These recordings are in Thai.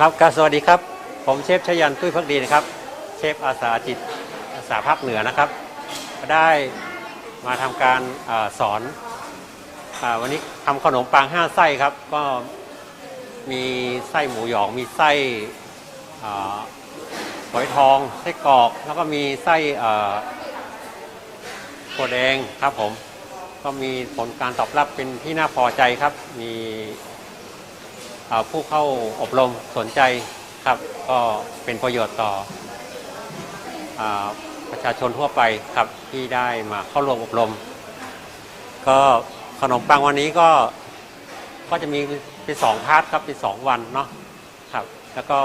ครับการสวัสดีครับ ผมเชฟชยันตุ้ยพักดีนะครับ เชฟอาสาจิตอาสาภาคเหนือนะครับ ได้มาทำการอสอนอวันนี้ทำขนมปังห้าไส้ครับ ก็มีไส้หมูหยอง มีไส้อ่าฝอยทอง ไส้กรอก แล้วก็มีไส้อ่าถั่วแดงครับผม ก็มีผลการตอบรับเป็นที่น่าพอใจครับ มี ผู้เข้าอบรมสนใจครับก็เป็นประโยชน์ต่ออประชาชนทั่วไปครับที่ได้มาเข้าร่วมอบรม ก็ขนมปังวันนี้ก็ก็จะมีเป็นสองพาร์ทครับเป็นสองวันเนาะครับแล้วก็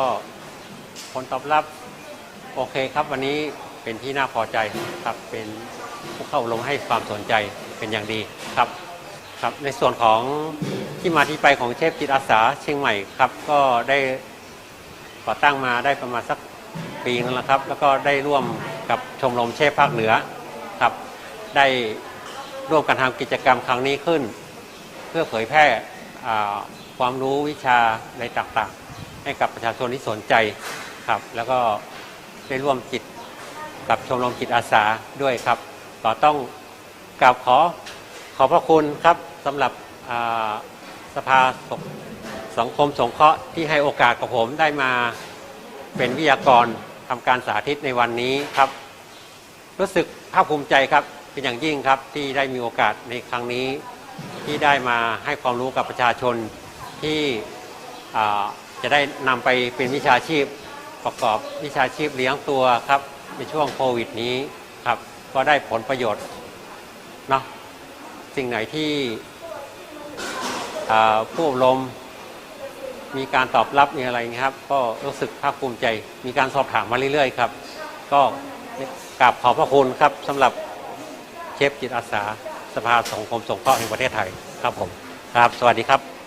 ผลตอบรับโอเคครับวันนี้เป็นที่น่าพอใจครับเป็นผู้เข้าอบรมให้ความสนใจเป็นอย่างดีครับ ครับในส่วนของที่มาที่ไปของเชฟจิตอาสาเชียงใหม่ครับ ก็ได้ก่อตั้งมาได้ประมาณสักปีนึงแล้วครับ แล้วก็ได้ร่วมกับชมรมเชฟภาคเหนือครับ ได้ร่วมกันทำกิจกรรมครั้งนี้ขึ้น เพื่อเผยแพร่ความรู้วิชาในต่างๆ ให้กับประชาชนที่สนใจครับ แล้วก็ได้ร่วมจิตกับชมรมจิตอาสาด้วยครับก็ต้องกราบขอขอบพระคุณครับ สำหรับสภาส,สังคมสงเคราะห์ที่ให้โอกาสกับผมได้มาเป็นวิทยากรทำการสาธิตในวันนี้ครับ รู้สึกภาคภูมิใจครับเป็นอย่างยิ่งครับที่ได้มีโอกาสในครั้งนี้ ที่ได้มาให้ความรู้กับประชาชนที่จะได้นำไปเป็นวิชาชีพประกอบวิชาชีพเลี้ยงตัวครับในช่วงโควิดนี้ครับก็ได้ผลประโยชน์เนาะ สิ่งไหนที่ผู้อบรมมีการตอบรับมีอะไรนะครับ ก็รู้สึกภาคภูมิใจ มีการสอบถามมาเรื่อยๆครับ ก็กราบขอบพระคุณครับสำหรับเชฟจิตอาสา สภาสังคมสงเคราะห์แห่งประเทศไทยครับผมครับ สวัสดีครับ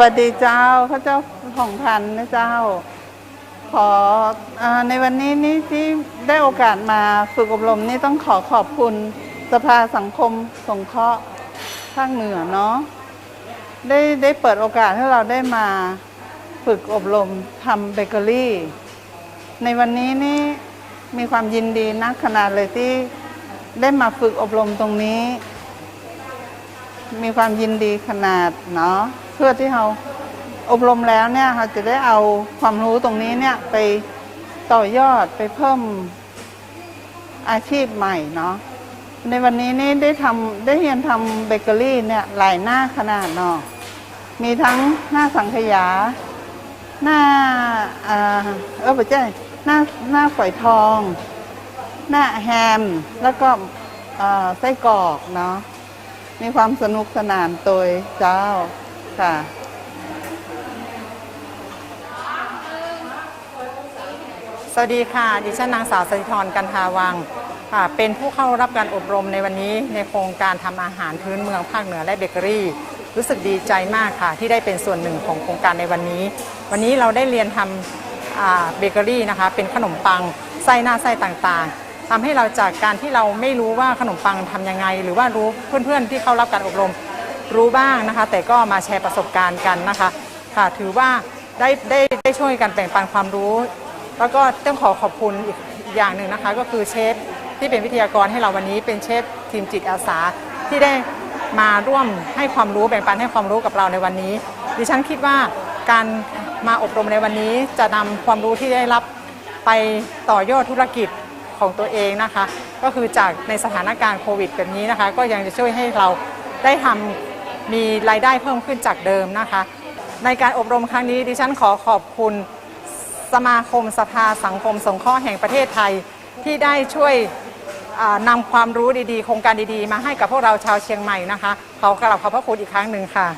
วัสดีเจ้าพระเจ้าของพันนะเจ้า ขออในวันนี้นี่ที่ได้โอกาสมาฝึกอบรมนี่ต้องขอขอบคุณสภาสังคมสงเคราะห์ภาคเหนือเนาะได้ได้เปิดโอกาสให้เราได้มาฝึกอบรมทำเบเกอรี่ ในวันนี้นี่มีความยินดีนักขนาดเลยที่ได้มาฝึกอบรมตรงนี้ มีความยินดีขนาดเนาะ เพื่อที่เราอบรมแล้วเนี่ยเราจะได้เอาความรู้ตรงนี้เนี่ยไปต่อยอดไปเพิ่มอาชีพใหม่เนาะในวันนี้นี่ได้ทำได้เรียนทำเบเกอรี่เนี่ยหลายหน้าขนาดเนาะมีทั้งหน้าสังขยา หน้าอ่าเออไม่ใช่หน้าหน้าฝอยทอง หน้าแฮมแล้วก็ไส้กรอกเนาะมีความสนุกสนานโดยเจ้า ค่ะ สวัสดีค่ะ ดิฉันนางสาวสริธรกันทาวังค่ะเป็นผู้เข้ารับการอบรมในวันนี้ในโครงการทำอาหารพื้นเมืองภาคเหนือและเบเกอรี่ รู้สึกดีใจมากค่ะ ที่ได้เป็นส่วนหนึ่งของโครงการในวันนี้ วันนี้เราได้เรียนทำอ่าเบเกอรี่นะคะ เป็นขนมปังไส้หน้าไส้ต่างๆทำให้เราจากการที่เราไม่รู้ว่าขนมปังทำยังไง หรือว่ารู้เพื่อนๆที่เข้ารับการอบรม รู้บ้างนะคะ แต่ก็มาแชร์ประสบการณ์กันนะคะ ค่ะถือว่าได้ได้ได้ช่วยกันแบ่งปันความรู้ แล้วก็ต้องขอขอบคุณอีกอย่างหนึ่งนะคะ ก็คือเชฟที่เป็นวิทยากรให้เราวันนี้เป็นเชฟทีมจิตอาสาที่ได้มาร่วมให้ความรู้แบ่งปันให้ความรู้กับเราในวันนี้ ดิฉันคิดว่าการมาอบรมในวันนี้จะนำความรู้ที่ได้รับไปต่อยอดธุรกิจของตัวเองนะคะ ก็คือจากในสถานการณ์โควิดแบบนี้นะคะ ก็ยังจะช่วยให้เราได้ทำ มีรายได้เพิ่มขึ้นจากเดิมนะคะ ในการอบรมครั้งนี้ดิฉันขอขอบคุณสมาคมสภาสังคมสงเคราะห์แห่งประเทศไทยที่ได้ช่วยนำความรู้ดีๆ โครงการดีๆ มาให้กับพวกเราชาวเชียงใหม่นะคะ ขอกราบขอบพระคุณอีกครั้งหนึ่งค่ะ